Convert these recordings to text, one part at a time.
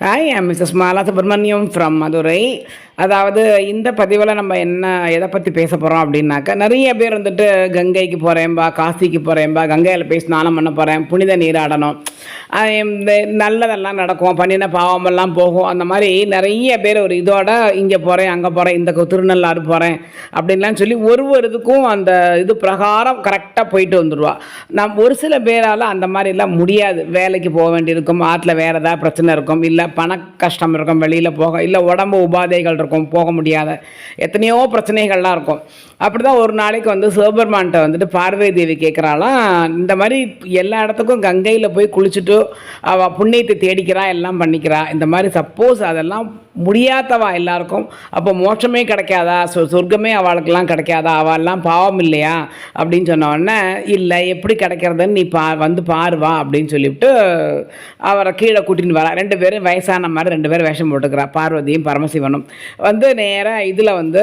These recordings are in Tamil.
Hi Mrs Mala Subramaniam from Madurai அதாவது இந்த பதிவில் நம்ம என்ன எதை பற்றி பேச போகிறோம் அப்படின்னாக்கா நிறைய பேர் வந்துட்டு கங்கைக்கு போகிறேன்பா காசிக்கு போகிறேன்பா கங்கையில் போய் ஸ்நானம் பண்ண போகிறேன் புனித நீராடணும். நல்லதெல்லாம் நடக்கும் பண்ணின பாவமெல்லாம் போகும். அந்த மாதிரி நிறைய பேர் ஒரு இதோட இங்கே போகிறேன் அங்கே போகிறேன் இந்த திருநள்ளாறு போகிறேன் அப்படின்லாம் சொல்லி ஒரு ஒரு இதுக்கும் அந்த இது பிரகாரம் கரெக்டாக போயிட்டு வந்துடுவா நம் ஒரு சில பேரால் அந்த மாதிரிலாம் முடியாது. வேலைக்கு போக வேண்டியிருக்கும் ஆற்றுல வேறு ஏதாவது பிரச்சனை இருக்கும் இல்லை பண கஷ்டம் இருக்கும் வெளியில் போக இல்லை உடம்பு உபாதைகள் இருக்கும் போக முடியாத எத்தனையோ பிரச்சனைகள்லாம் இருக்கும். அப்படி தான் ஒரு நாளைக்கு வந்து சிவபெருமான்கிட்ட வந்துட்டு பார்வதி தேவி கேட்குறாளாம் இந்த மாதிரி எல்லா இடத்துக்கும் கங்கையில் போய் குளிச்சுட்டு அவள் புண்ணியத்தை தேடிக்கிறா எல்லாம் பண்ணிக்கிறா. இந்த மாதிரி சப்போஸ் அதெல்லாம் முடியாதவா எல்லாருக்கும். அப்போ மோட்சமே கிடைக்காதா? சொ சொர்க்கமே அவளுக்கெல்லாம் கிடைக்காதா? அவெல்லாம் பாவம் இல்லையா? அப்படின்னு சொன்ன இல்லை எப்படி கிடைக்கிறதுன்னு நீ பா வந்து பாருவா அப்படின்னு சொல்லிவிட்டு அவரை கீழே கூட்டின்னு வரா. ரெண்டு பேரும் வயசான மாதிரி ரெண்டு பேரும் வேஷம் போட்டுக்கிறா. பார்வதியும் பரமசிவனும். வந்து நேராக இதில் வந்து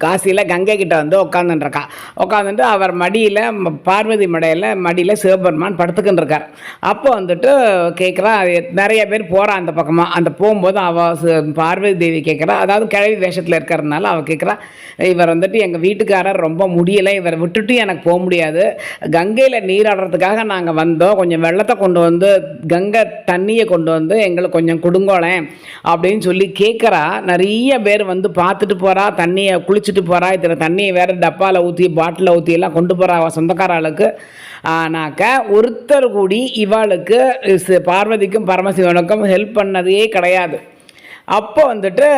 காசியில் கங்கை கிட்ட வந்து உட்காந்துருக்கா உட்காந்துட்டு அவர் மடியில் பார்வதி மடையில் மடியில் சிவபெருமான் படுத்துக்கின்னு இருக்கார் அப்போ வந்துட்டு கேட்குறா நிறைய பேர் போகிறா அந்த பக்கமாக அந்த போகும்போது அவள் பார்வதி தேவி கேட்குறா அதாவது கிழவி வேஷத்தில் இருக்கிறதுனால அவள் கேட்குறா இவர் வந்துட்டு எங்கள் வீட்டுக்காரர் ரொம்ப முடியலை இவரை விட்டுட்டு எனக்கு போக முடியாது. கங்கையில் நீராடுறதுக்காக நாங்கள் வந்தோம். கொஞ்சம் வெள்ளத்தை கொண்டு வந்து கங்கை தண்ணியை கொண்டு வந்து எங்களுக்கு கொஞ்சம் கொடுங்கோளேன் அப்படின்னு சொல்லி கேட்குறா நிறைய பேர் வந்து பார்த்துட்டு போகிறா தண்ணியை குடிச்சிட்டு போகிறா இத்தனை தண்ணியை வேறு டப்பாவில் ஊற்றி பாட்டிலில் ஊற்றி எல்லாம் கொண்டு போகிறா அவள் சொந்தக்கார ஆளுக்கு ஆனாக்க ஒருத்தர் கூடி இவாளுக்கு பார்வதிக்கும் பரமசிவனுக்கும் ஹெல்ப் பண்ணதே கிடையாது. அப்போ வந்துட்டு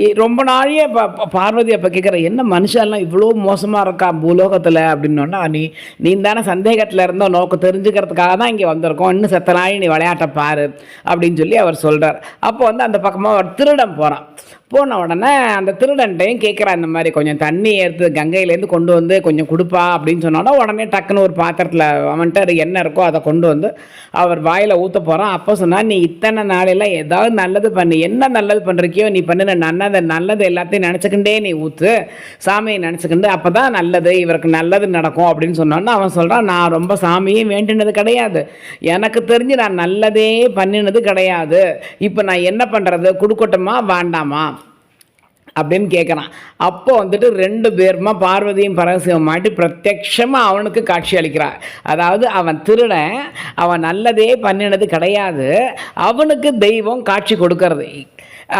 இ- ரொம்ப நாளையே ப பார்வதி அப்போ கேட்குற என்ன மனுஷன்லாம் இவ்வளோ மோசமாக இருக்கா பூலோகத்தில்? அப்படின்னோன்னா நீ நீ தானே சந்தேகத்தில் இருந்தோ நோக்கம் தெரிஞ்சுக்கிறதுக்காக தான் இங்கே வந்திருக்கோம். இன்னும் செத்த நாளை நீ விளையாட்ட பாரு. அப்படின்னு சொல்லி அவர் சொல்கிறார் அப்போ வந்து அந்த பக்கமாக ஒரு திருடன் போகிறான் போன உடனே அந்த திருடன்ட்டையும் கேட்குறான் இந்த மாதிரி கொஞ்சம் தண்ணி எடுத்து கங்கையிலேருந்து கொண்டு வந்து கொஞ்சம் கொடுப்பா. அப்படின்னு சொன்னோன்னா உடனே டக்குன்னு ஒரு பாத்திரத்தில் அவன்கிட்ட என்ன இருக்கோ அதை கொண்டு வந்து அவர் வாயில் ஊற்ற போகிறான் அப்போ சொன்னால் நீ இத்தனை நாளையில் ஏதாவது நல்லது பண்ணி என்ன நல்லது பண்ணுறிக்கியோ நீ பண்ணின நல்லது நல்லது எல்லாத்தையும் நினச்சிக்கிண்டே நீ ஊற்று சாமியை நினச்சிக்கிண்டு அப்போ தான் நல்லது இவருக்கு நல்லது நடக்கும் அப்படின்னு சொன்னோன்னா அவன் சொல்கிறான் நான் ரொம்ப சாமியும் வேண்டினது கிடையாது. எனக்கு தெரிஞ்சு நான் நல்லதே பண்ணினது கிடையாது. இப்போ நான் என்ன பண்ணுறது கொடுக்கட்டுமா வேண்டாமா? அப்படின்னு கேட்குறான் அப்போ வந்துட்டு ரெண்டு பேருமா பார்வதியும் பரமசிவம் மாட்டி பிரத்யக்ஷமாக அவனுக்கு காட்சி அளிக்கிறார். அதாவது அவன் திருடன் அவன் நல்லதே பண்ணினது கிடையாது. அவனுக்கு தெய்வம் காட்சி கொடுக்கறது.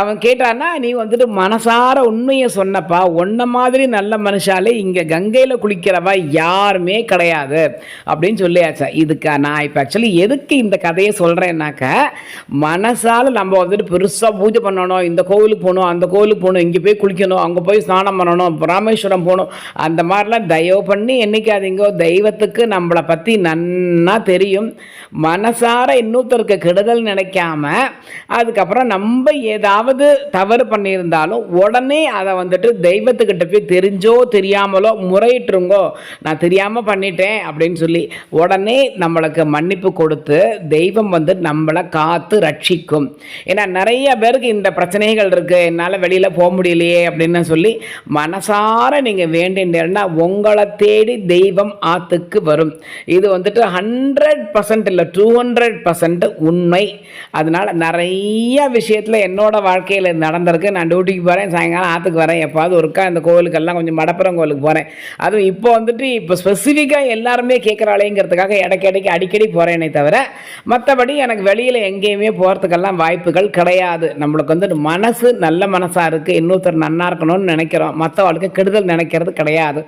அவன் கேட்டான்னா நீ வந்துட்டு மனசார உண்மையை சொன்னப்பா. உன்ன மாதிரி நல்ல மனுஷாலே இங்கே கங்கையில் குளிக்கிறவா யாருமே கிடையாது. அப்படின்னு சொல்லியாச்சா. இதுக்கு நான் இப்போ ஆக்சுவலி எதுக்கு இந்த கதையை சொல்கிறேன்னாக்க மனசால் நம்ம வந்துட்டு பெருசாக பூஜை பண்ணணும் இந்த கோவிலுக்கு போகணும் அந்த கோவிலுக்கு போகணும் இங்கே போய் குளிக்கணும் அங்கே போய் ஸ்நானம் பண்ணணும் ராமேஸ்வரம் போகணும் அந்த மாதிரிலாம் தயவு பண்ணி என்னைக்காதீங்கோ. தெய்வத்துக்கு நம்மளை பற்றி நன்னா தெரியும். மனசார இன்னொருத்தருக்கு கெடுதல் நினைக்காம அதுக்கப்புறம் நம்ம ஏதாவது ஏதாவது தவறு பண்ணியிருந்தாலும் உடனே அதை வந்துட்டு தெய்வத்துக்கிட்ட போய் தெரிஞ்சோ தெரியாமலோ முறையிட்டுருங்கோ நான் தெரியாமல் பண்ணிட்டேன் அப்படின்னு சொல்லி உடனே நம்மளுக்கு மன்னிப்பு கொடுத்து தெய்வம் வந்து நம்மளை காத்து ரட்சிக்கும். ஏன்னா நிறைய பேருக்கு இந்த பிரச்சனைகள் இருக்குது என்னால் வெளியில் போக முடியலையே அப்படின்னு சொல்லி மனசார நீங்கள் வேண்டின்றா உங்களை தேடி தெய்வம் ஆத்துக்கு வரும். இது வந்துட்டு ஹண்ட்ரட் பர்சன்ட் இல்லை டூ ஹண்ட்ரட் பர்சன்ட் உண்மை. அதனால் நிறைய விஷயத்தில் என்னோட வாழ்க்கையில் நடந்திருக்கு. நான் டியூட்டிக்கு போகிறேன் சாயங்காலம் ஆற்றுக்கு வரேன். எப்பாவது ஒருக்கா இந்த கோவிலுக்கெல்லாம் கொஞ்சம் மடப்புறம் கோவிலுக்கு போகிறேன் அதுவும் இப்போ வந்துட்டு இப்போ ஸ்பெசிஃபிக்காக எல்லாருமே கேட்குறாளேங்கிறதுக்காக இடைக்கிடைக்கு அடிக்கடி போகிறேனே தவிர மற்றபடி எனக்கு வெளியில் எங்கேயுமே போகிறதுக்கெல்லாம் வாய்ப்புகள் கிடையாது. நம்மளுக்கு வந்து மனசு நல்ல மனசாக இருக்குது இன்னொருத்தர் நன்னா இருக்கணும்னு நினைக்கிறோம். மற்றவளுக்கு கெடுதல் நினைக்கிறது கிடையாது.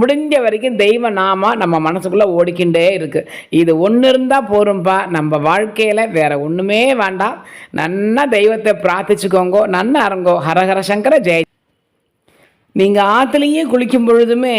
முடிஞ்ச வரைக்கும் தெய்வ நாமா நம்ம மனசுக்குள்ளே ஓடிக்கிண்டே இருக்குது இது ஒன்று இருந்தால் போரும்பா. நம்ம வாழ்க்கையில் வேற ஒன்றுமே வேண்டாம். நன்னா தெய்வத்தை பிரார்த்திச்சுக்கோங்கோ. நன்னா அரங்கோ ஹரஹர சங்கர ஜெய நீங்கள் ஆற்றுலையே குளிக்கும் பொழுதுமே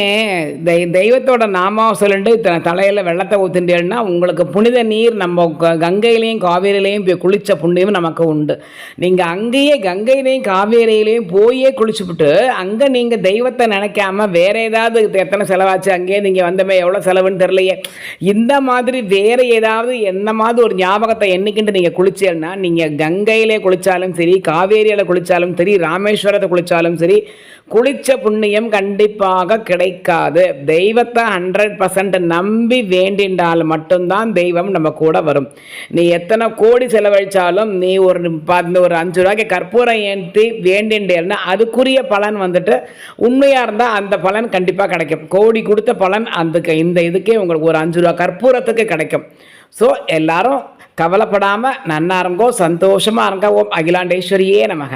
தெய் தெய்வத்தோட நாமாவை சொல்லிட்டு தலையில் வெள்ளத்தை ஊற்றுட்டேன்னா உங்களுக்கு புனித நீர் நம்ம க- கங்கையிலையும் காவேரியிலையும் போய் குளித்த புண்ணியம் நமக்கு உண்டு. நீங்கள் அங்கேயே கங்கையிலையும் காவேரியிலையும் போயே குளிச்சுப்புட்டு அங்கே நீங்கள் தெய்வத்தை நினைக்காம வேறு ஏதாவது எத்தனை செலவாச்சு? அங்கேயே நீங்கள் வந்தமே எவ்வளோ செலவுன்னு தெரியலையே. இந்த மாதிரி வேறு ஏதாவது என்ன மாதிரி ஒரு ஞாபகத்தை என்னைக்கிட்டு நீங்கள் குளிச்சேன்னா நீங்கள் கங்கையிலே குளித்தாலும் சரி காவேரியில் குளித்தாலும் சரி ராமேஸ்வரத்தை குளித்தாலும் சரி குளி உழைச்ச புண்ணியம் கண்டிப்பாக கிடைக்காது. தெய்வத்தை ஹண்ட்ரட் பர்சன்ட் நம்பி வேண்டின்றால் மட்டும்தான் தெய்வம் நம்ம கூட வரும். நீ எத்தனை கோடி செலவழித்தாலும் நீ ஒரு பத்து ஒரு அஞ்சு ரூபாய்க்கு கற்பூரம் ஏற்றி வேண்டின்றேன்னா அதுக்குரிய பலன் வந்துட்டு உண்மையாக இருந்தால் அந்த பலன் கண்டிப்பாக கிடைக்கும். கோடி கொடுத்த பலன் அதுக்கு இந்த இதுக்கே உங்களுக்கு ஒரு அஞ்சு ரூபா கற்பூரத்துக்கு கிடைக்கும். ஸோ எல்லாரும் கவலைப்படாமல் நன்னா இருங்கோ சந்தோஷமாக இருங்க. ஓம் அகிலாண்டேஸ்வரியே நமக.